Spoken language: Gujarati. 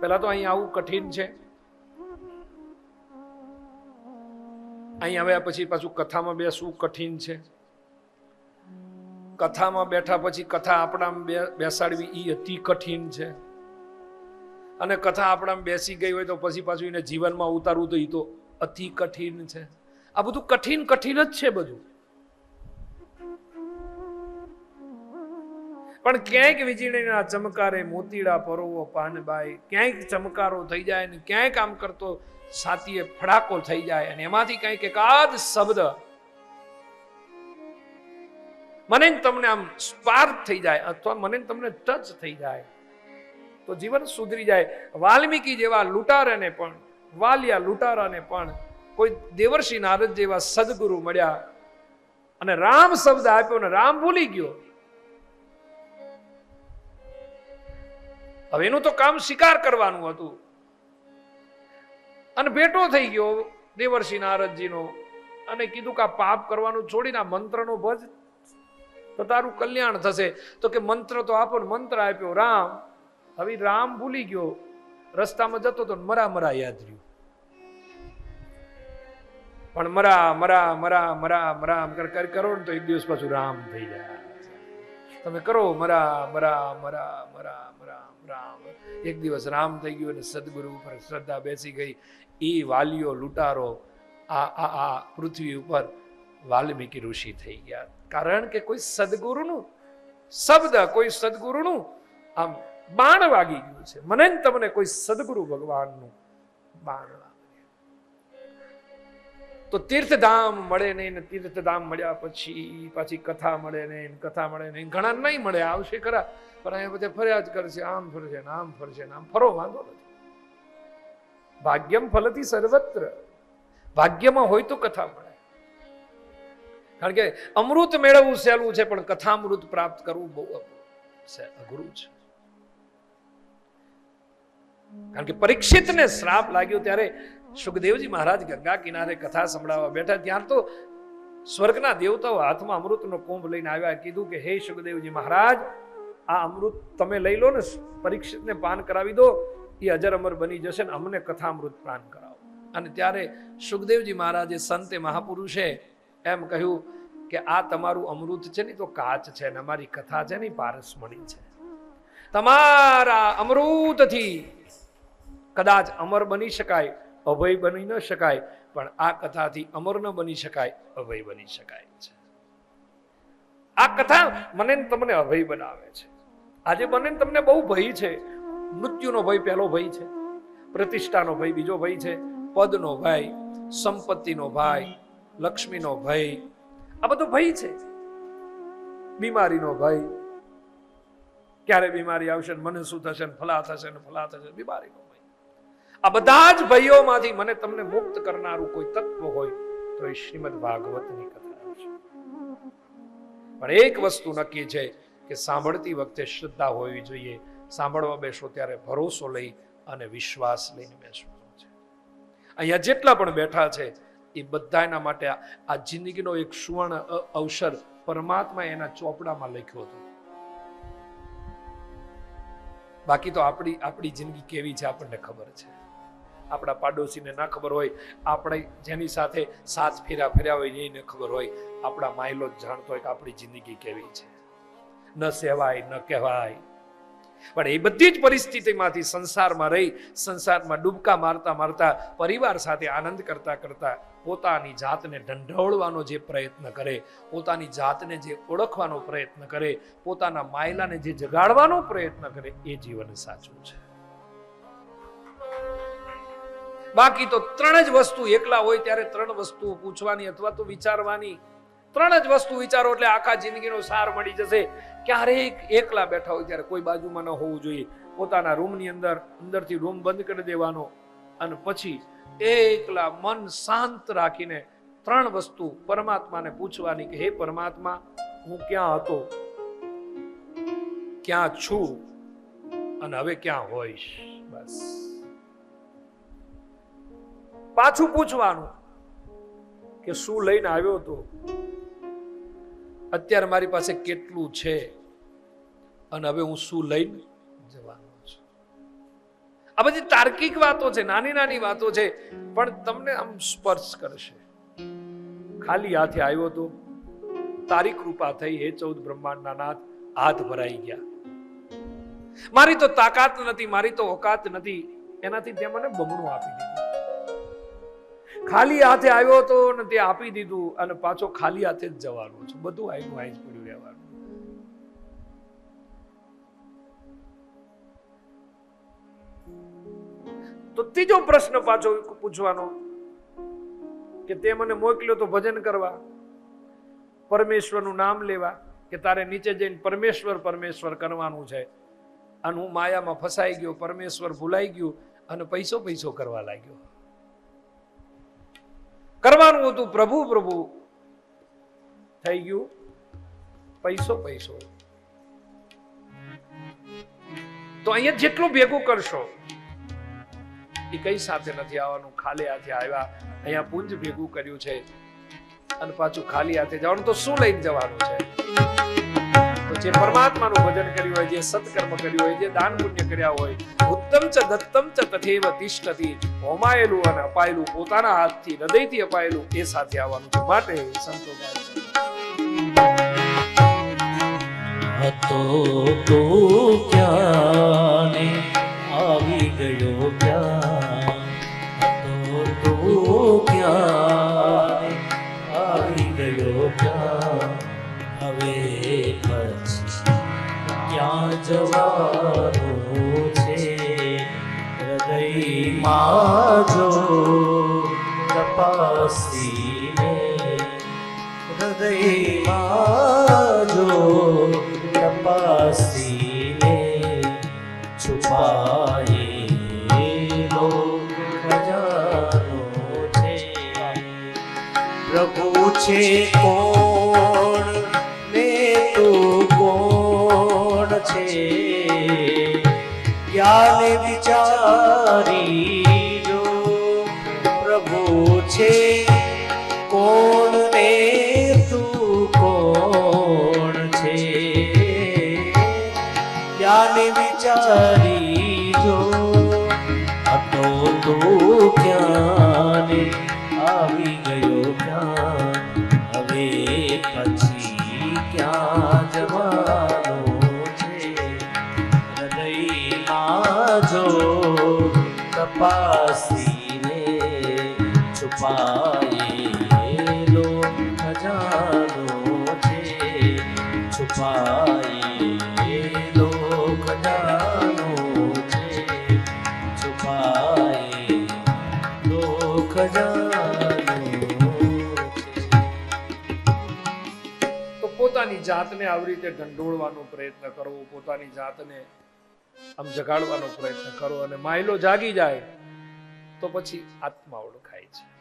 પહેલા તો અહીં આવું કઠિન છે. અહીં આવ્યા પછી પાછું કથામાં બેસવું કઠિન છે. કથામાં બેઠા પછી કથા આપણામાં બેસાડવી એ અતિ કઠિન છે. અને કથા આપણામાં બેસી ગઈ હોય તો પછી પાછું એને જીવનમાં ઉતારવું તો એ તો અતિ કઠિન છે. આ બધું કઠિન કઠિન જ છે બધું. પણ ક્યાંક વીજળીના ચમકારે મોતીડા પરોવો પાનબાઈ, ક્યાંક ચમકારો થઈ જાય ને ક્યાંક આમ કરતો સાતીએ ફડાકો થઈ જાય અને એમાંથી કંઈક એકાદ શબ્દ. મને તમને આમ સ્પાર્ક થઈ જાય અથવા મને તમને ટચ થઈ જાય. તો જીવન સુધરી જાય. વાલ્મીકી જેવા લૂંટારાને પણ, વાલિયા લૂંટારાને પણ કોઈ દેવર્ષિ નારદ જેવા સદગુરુ મળ્યા અને રામ શબ્દ આપ્યો ને રામ ભૂલી ગયો. હવે એનું તો કામ શિકાર કરવાનું હતું. અને ભેટો થઈ ગયો દેવર્ષિ નારદજીનો અને કીધું કે આ પાપ કરવાનું છોડીને મંત્રનો ભજ. તો તારું કલ્યાણ થશે. તો કે મંત્ર તો આપો મંત્ર આપ્યો, રામ. હવે રામ ભૂલી ગયો. રસ્તામાં જતો તો મરા મરા યાદ રહ્યું. પણ મરા મરા મરા મરા મરા કર ને તો એક દિવસ પાછું રામ થઈ જાય. તમે કરો મરા મરા મરા મરા રામ. એક દિવસ રામ થઈ ગયું અને સદગુરુ ઉપર શ્રદ્ધા બેસી ગઈ. એ વાલીઓ લૂંટારો. આ આ આ પૃથ્વી ઉપર વાલ્મીકી ઋષિ થઈ ગયા. કારણ કે કોઈ સદગુરુનું શબ્દ, કોઈ સદગુરુનું આમ બાણ વાગી ગયું છે. મને તમને કોઈ સદગુરુ ભગવાનનું બાણ તો તીર્થધામ મળે નહીં ને તીર્થધામ મળ્યા પછી પાછી કથા મળે નહીં ને કથા મળે નહીં ઘણા નહીં મળે આવશે ખરા પણ અહીંયા બધે ફર્યા જ કરશે આમ ફરશે ને આમ ફરશે ને આમ, ફરો, વાંધો નથી. ભાગ્યમ ફલતી સર્વત્ર, ભાગ્યમાં હોય તો કથા મળે. કારણ કે અમૃત મેળવવું સહેલું છે, પણ કથામૃત પ્રાપ્ત કરવું બહુ અઘરું છે અઘરું છે. કારણ કે પરીક્ષિતને શ્રાપ લાગ્યો ત્યારે સુખદેવજી મહારાજ ગંગા કિનારે કથા સંભળાવવા બેઠા. ત્યાં તો સ્વર્ગના દેવતાઓ હાથમાં અમૃતનો કુંભ લઈને આવ્યા. કીધું કે, હે સુખદેવજી મહારાજ, આ અમૃત તમે લઈ લો ને, પરીક્ષિતને પાન કરાવી દો. એ અજર અમર બની જશે ને અમને કથા અમૃત પાન કરાવો. અને ત્યારે સુખદેવજી મહારાજે સંતે મહાપુરુષે એમ કહ્યું કે, આ તમારું અમૃત છે ને તો કાચ છે ને, અમારી કથા છે ને પારસમણી છે. તમારા અમૃતથી કદાચ અમર બની શકાય. અભય બની ન શકાય, પણ આ કથાથી અમર ન બની શકાય, અભય બની શકાય છે. આ કથા મને તમને અભય બનાવે છે. આજે મને તમને બહુ ભય છે. મૃત્યુનો ભય પહેલો ભય છે. પ્રતિષ્ઠાનો ભય બીજો ભય છે. પદનો ભય, સંપત્તિનો ભય, લક્ષ્મીનો ભય, આ બધો ભય છે. બીમારીનો ભય. ક્યારે બીમારી આવશે ને મને શું થશે ફલા થશે ને ફલા થશે, બીમારીનો આ બધા જ ભયોમાંથી મને તમને મુક્ત કરનારું કોઈ તત્વ હોય તો એ શ્રીમદ ભાગવતની કથા છે. પણ એક વસ્તુ નક્કી છે કે સાંભળતી વખતે શ્રદ્ધા હોવી જોઈએ. સાંભળવા બેસો ત્યારે ભરોસો લઈ અને વિશ્વાસ લઈને બેસવાનો છે. અહીંયા જેટલા પણ બેઠા છે, એ બધાના માટે આ આ જિંદગીનો એક સુવર્ણ અવસર પરમાત્મા એના ચોપડામાં લખ્યો હતો. બાકી તો આપણી આપણી જિંદગી કેવી છે આપણને ખબર છે. આપણા પાડોશીને ના ખબર હોય, આપણે જેની સાથે સાત ફેરા ફેર્યા હોય એને ખબર હોય. આપણા માયલો જ જાણતો હોય કે આપણી જિંદગી કેવી છે. ન સેવાય, ન કહેવાય. પણ એ બધી જ પરિસ્થિતિમાંથી સંસારમાં રહી, સંસારમાં ડૂબકા મારતા મારતા, પરિવાર સાથે આનંદ કરતા કરતા પોતાની જાતને ઢંઢોળવાનો જે પ્રયત્ન કરે, પોતાની જાતને જે ઓળખવાનો પ્રયત્ન કરે, પોતાના માયલાને જે જગાડવાનો પ્રયત્ન કરે, એ જીવન સાચું છે. બાકી તો ત્રણ જ વસ્તુ એકલા હોય ત્યારે ત્રણ વસ્તુ પૂછવાની અથવા તો વિચારવાની. ત્રણ જ વસ્તુ વિચારો એટલે આખા જિંદગીનો સાર મળી જશે. ક્યારેક એકલા બેઠા હોય ત્યારે કોઈ બાજુમાં ન હોવું જોઈએ. પોતાના રૂમની અંદર, અંદરથી રૂમ બંધ કરી દેવાનો અને પછી એકલા મન શાંત રાખીને ત્રણ વસ્તુ પરમાત્માને પૂછવાની કે, હે પરમાત્મા, હું ક્યાં હતો? ક્યાં છું? અને હવે ક્યાં હોઈશ? બસ. પાછું પૂછવાનું કે શું લઈને આવ્યો હતો? અત્યારે મારી પાસે કેટલું છે? અને હવે હું શું લઈને જવાનો છું? આ બધી તાર્કિક વાતો છે, નાની નાની વાતો છે, પણ તમને આમ સ્પર્શ કરશે. ખાલી હાથે આવ્યો તો તારી કૃપા થઈ, હે ચૌદ બ્રહ્માંડના નાથ, હાથ ભરાઈ ગયા. મારી તો તાકાત નથી, મારી તો ઓકાત નથી. એનાથી તે મને બમણું આપી દીધું. ખાલી હાથે આવ્યો હતો ને તે આપી દીધું અને પાછો ખાલી હાથે જ જવાનું છે. બધું આયનું આય જ પડ્યું રહેવાનું. તો ત્રીજો પ્રશ્ન પાછો પૂછવાનો કે તે મને મોકલ્યો તો ભજન કરવા, પરમેશ્વરનું નામ લેવા કે તારે નીચે જઈને પરમેશ્વર પરમેશ્વર કરવાનું છે? અને હું માયામાં ફસાઈ ગયો, પરમેશ્વર ભૂલાઈ ગયું અને પૈસો પૈસો કરવા લાગ્યો. કરવાનું હતું પ્રભુ પ્રભુ. થઈ ગયું. પૈસો પૈસો. તો અહીંયા જેટલું ભેગું કરશો, એ કઈ સાથે નથી આવવાનું. ખાલી હાથે આવ્યા. અહીંયા પુંજ ભેગું કર્યું છે. અને પાછું ખાલી હાથે જવાનું. તો શું લઈને જવાનું છે? તો જે પરમાત્માનું ભજન કર્યું હોય, જે સત્કર્મ કર્યું હોય, જે દાન પુણ્ય કર્યા હોય ઉત્તમ ચ દત્તમ ચ તથેવ તિષ્ઠતિ. હોમાયેલું અને અપાયેલું પોતાના હાથથી, હૃદયથી અપાયેલું એ સાથે આવવાનું માટે સંતો હતો તો ક્યાને આવી ગયો ક્યાં? હતો તો ક્યાને આવી ગયો ક્યાં? હવે પછી ક્યાં જવાનું? હૃદયમાં જો તપાસીને હૃદય માજો તપાસીને છુપાયેલો ખજાનો છે પ્રભુ છે કોણ વિચારી જો હતો તું ક્યાં આવી ગયો ક્યાં હવે પછી ક્યાં જવાનું છે હૃદયમાં જો તપાસીને છુપાયેલો ખજાનો છે છુપાયેલો જાતને આવી રીતે ઢંઢોળવાનો પ્રયત્ન કરવો, પોતાની જાતને આમ જગાડવાનો પ્રયત્ન કરો અને માયલો જાગી જાય, તો પછી આત્મા ઓળખાય છે.